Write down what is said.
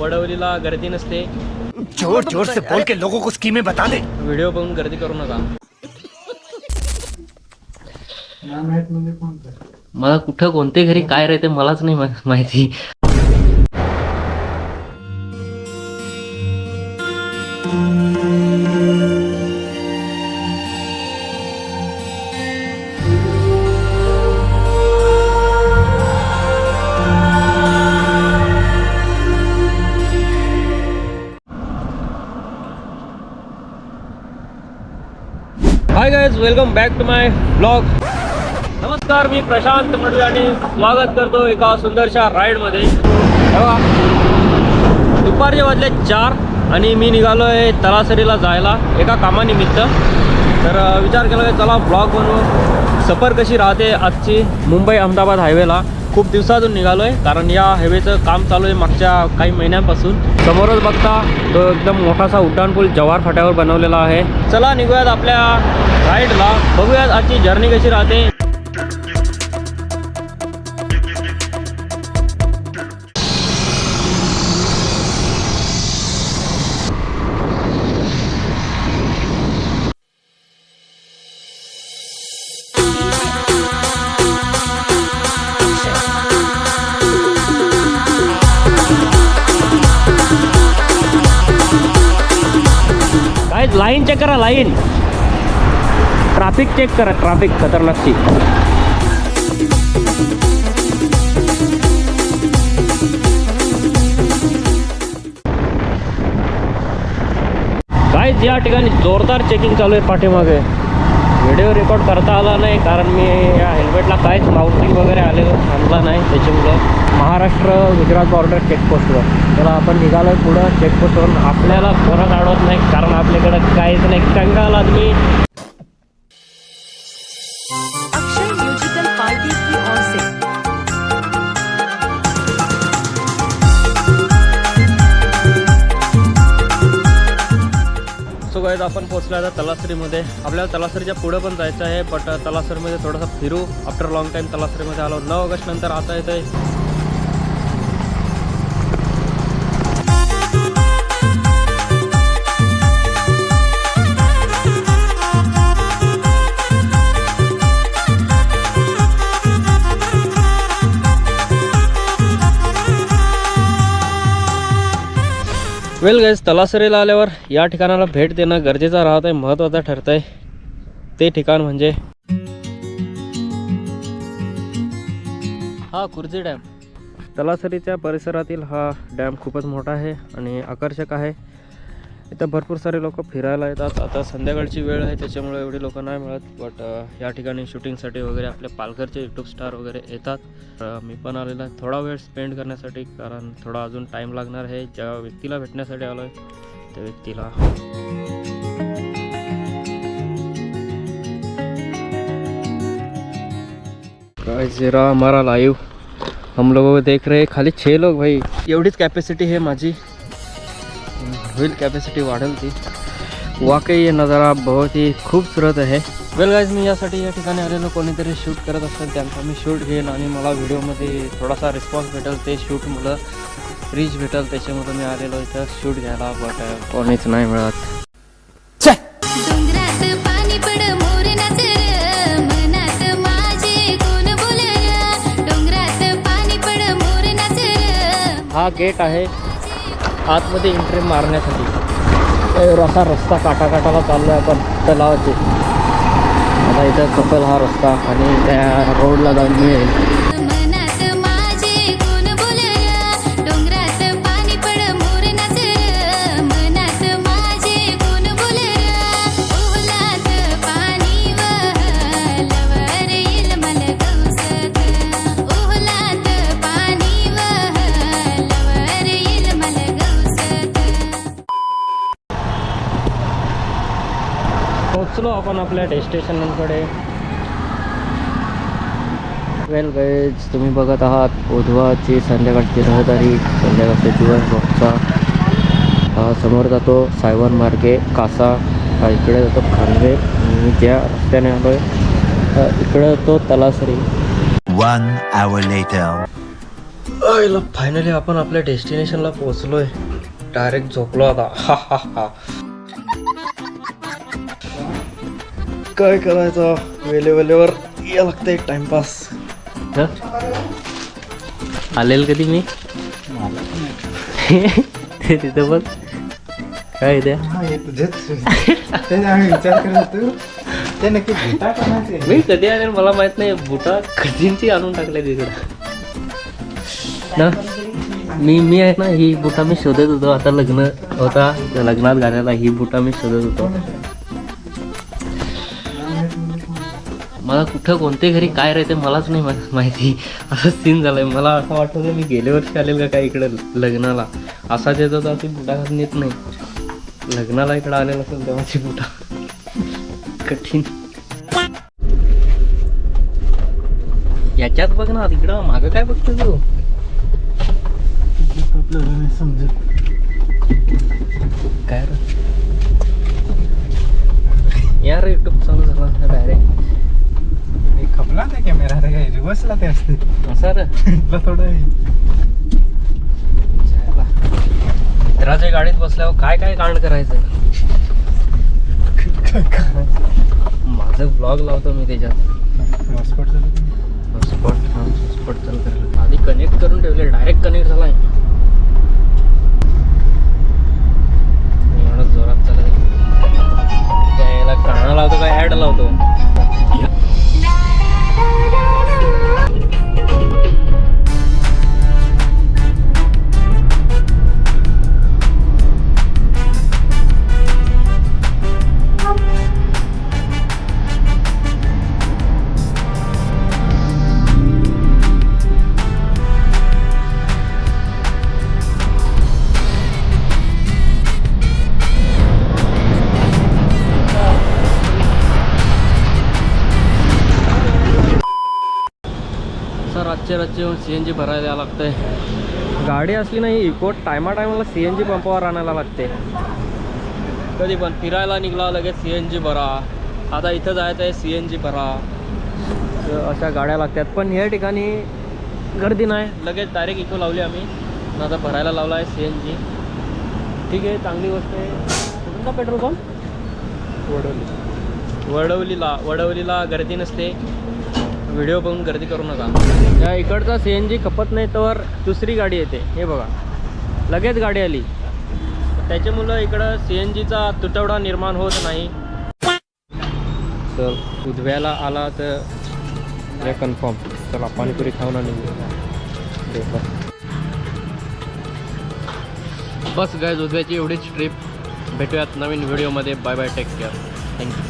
वडवलीला गर्दी नसते. जोर जोर से बोल के लोगों को स्कीमें बता दे. व्हिडिओ बघून गर्दी करू नका. मला कुठं कोणते घरी काय राहते मलाच नाही मा- माहिती. Hi guys welcome back to my blog नमस्कार मी प्रशांत मडवी आणि स्वागत करतो एका सुंदरशा राईडमध्ये दुपारचे वाजले चार आणि मी निघालो आहे तलासरीला जायला एका कामानिमित्त. तर विचार केला की चला ब्लॉग बनवू. सफर कशी राहते आजची मुंबई अहमदाबाद हायवेला खूप दिवसातून निघालो आहे कारण या हायवेचं काम चालू आहे मागच्या काही महिन्यांपासून. समोरच बघता तो एकदम मोठासा उड्डाणपूल जवाहर फाट्यावर बनवलेला आहे. चला निघूयात आपल्या राईडला बघूयात आजची जर्नी कशी राहते. लाईन चेक करा लाईन ट्रॅफिक चेक करा ट्रॅफिक खतरनाकची काय या ठिकाणी जोरदार चेकिंग चालू आहे पाठीमागे. व्हिडिओ रेकॉर्ड करता आला नाही कारण मी या हेल्मेटला काहीच माउंटिंग वगैरे आलेलं आणला नाही त्याच्यामुळं. महाराष्ट्र गुजरात बॉर्डर चेकपोस्टवर त्याला आपण निघालो आहे पुढं चेकपोस्टवरून आपल्याला परत अडवत नाही कारण आपल्याकडं काहीच नाही. कंगाल आदमी. सो आपण पोहोचलो आता तलासरीमध्ये. आपल्याला तलासरीच्या पुढं पण जायचं आहे बट तलासरीमध्ये थोडंसं फिरू. आफ्टर लॉंग टाईम तलासरीमध्ये आलो. नऊ ऑगस्ट नंतर आता येतं वेल गाईज तलासरीला आल्यावर या ठिकाणाला भेट देणं गरजेचं राहत आहे महत्त्वाचं ठरत आहे ते ठिकाण म्हणजे हा कुर्जी डॅम. तलासरीच्या परिसरातील हा डॅम खूपच मोठा आहे आणि आकर्षक आहे. इथं भरपूर सारे लोक फिरायला येतात. आता संध्याकाळची वेळ आहे त्याच्यामुळे एवढी लोक नाही मिळत. बट या ठिकाणी शूटिंगसाठी वगैरे आपले पालघरचे यूट्यूब स्टार वगैरे येतात. मी पण आलेला आहे. थोडा वेळ स्पेंड करण्यासाठी कारण थोडा अजून टाईम लागणार आहे. ज्या व्यक्तीला भेटण्यासाठी आलो आहे त्या व्यक्तीला. जरा हमारा लाइव हम लोगों को देख रहे खाली छः लोग भाई. एवढीच कॅपॅसिटी आहे माझी. होईल कॅपॅसिटी वाढेल ती वाकई ये नज़ारा बहुत ही खूबसूरत आहे. वेल गाईज मी यासाठी या ठिकाणी आलेलो. कोणीतरी शूट करत असेल त्यांचा मी शूट घेईन आणि मला व्हिडिओमध्ये थोडासा रिस्पॉन्स भेटेल. ते शूट मला रीच भेटेल. त्याच्यामुळे मी आलेलो इथं शूट घ्यायला बट कोणीच नाही मिळत. हा गेट आहे. आतमध्ये एंट्री मारण्यासाठी. तर असा रस्ता काटाकाटाला चाललो आहे आपण तलावाचे. आता इथं कपल हा रस्ता आणि त्या रोडला जाऊन मिळेल. पोचलो आपण आपल्या डेस्टिनेशनकडे. वेल गाईज तुम्ही बघत आहात उधवाची संध्याकाळची रहदारी संध्याकाळचा दिवस बघता हा समोर जातो सायवन मार्गे कासा. हा इकडे जातो खानवे. आणि मी ज्या रस्त्याने आलो आहे इकडे जातो तलासरी. One hour later. आयला फायनली आपण आपल्या डेस्टिनेशनला पोहोचलोय. डायरेक्ट झोपलो आता. हा हा हा. काय करायचं? वेले वेळेवर या लागतंय टाइमपास आलेल कधी मी? ते तिथं बघ. काय द्या ते? नक्की मी कधी आणेल मला माहीत नाही बुटा कधींची आणून टाकले तिकडं. ना? मी मी आहे ना ही बुटा मी शोधत होतो. आता लग्न होता त्या लग्नात घालायला ही बुटा मी शोधत होतो. मला कुठं कोणते घरी काय राहते मलाच नाही माहिती. असं सीन झालंय. मला असं वाटत मी गेल्या वर्षी आलेल का काय इकडे लग्नाला. असाच येत होता ती बुटा घालून येत नाही. लग्नाला इकडं आलेलं असेल तेव्हाची बुटा कठीण. याच्यात बघ ना तिकडं मागं काय बघतो तू? आपल्याला नाही समजत काय रे? यार युट्यूब चालू झाला. डायरेक्ट. खपला ना कॅमेरा रे काय रिवर्सला ते असते. असं रे? इथलं थोडं आहे. मित्राच्या गाडीत बसल्यावर काय काय कांड करायचं? माझं ब्लॉग लावतो मी त्याच्यात. हॉटस्पॉट झालं का? हॉटस्पॉट हा हॉटस्पॉट चालू करायला. आधी कनेक्ट करून ठेवले डायरेक्ट कनेक्ट झालाय. एवढं जोरात चालत आहे. काय याला गाणं लावतो काय ऍड लावतो? सर रातचे रातचे सी एन जी भरायला यावं लागतंय. गाडी असली नाही इको टायमा टायमाला सी एन जी पंपावर आणायला लागते कधी पण फिरायला निघला लगेच सी एन जी भरा. आता इथं जायचं आहे सी एन जी भरा अशा गाड्या लागतात. पण ह्या ठिकाणी गर्दी नाही. लगेच डायरेक्ट इको लावली आम्ही. आता भरायला लावला आहे सी एन जी ठीक आहे चांगली गोष्ट आहे. कुठून पेट्रोल पंप? वडवली वडवलीला वडवलीला गर्दी नसते. व्हिडिओ बघून गर्दी करू नका. या इकडचा सी एन जी खपत नाही तर दुसरी गाडी येते. हे बघा. लगेच गाडी आली. त्याच्यामुळं इकडं सी एन जीचा तुटवडा निर्माण होत नाही. तर उद्याला आला तर कन्फर्म चला पाणीपुरी खाऊन आणि बस गायज उद्याची एवढीच ट्रिप भेटूयात नवीन व्हिडिओमध्ये bye bye take care thank you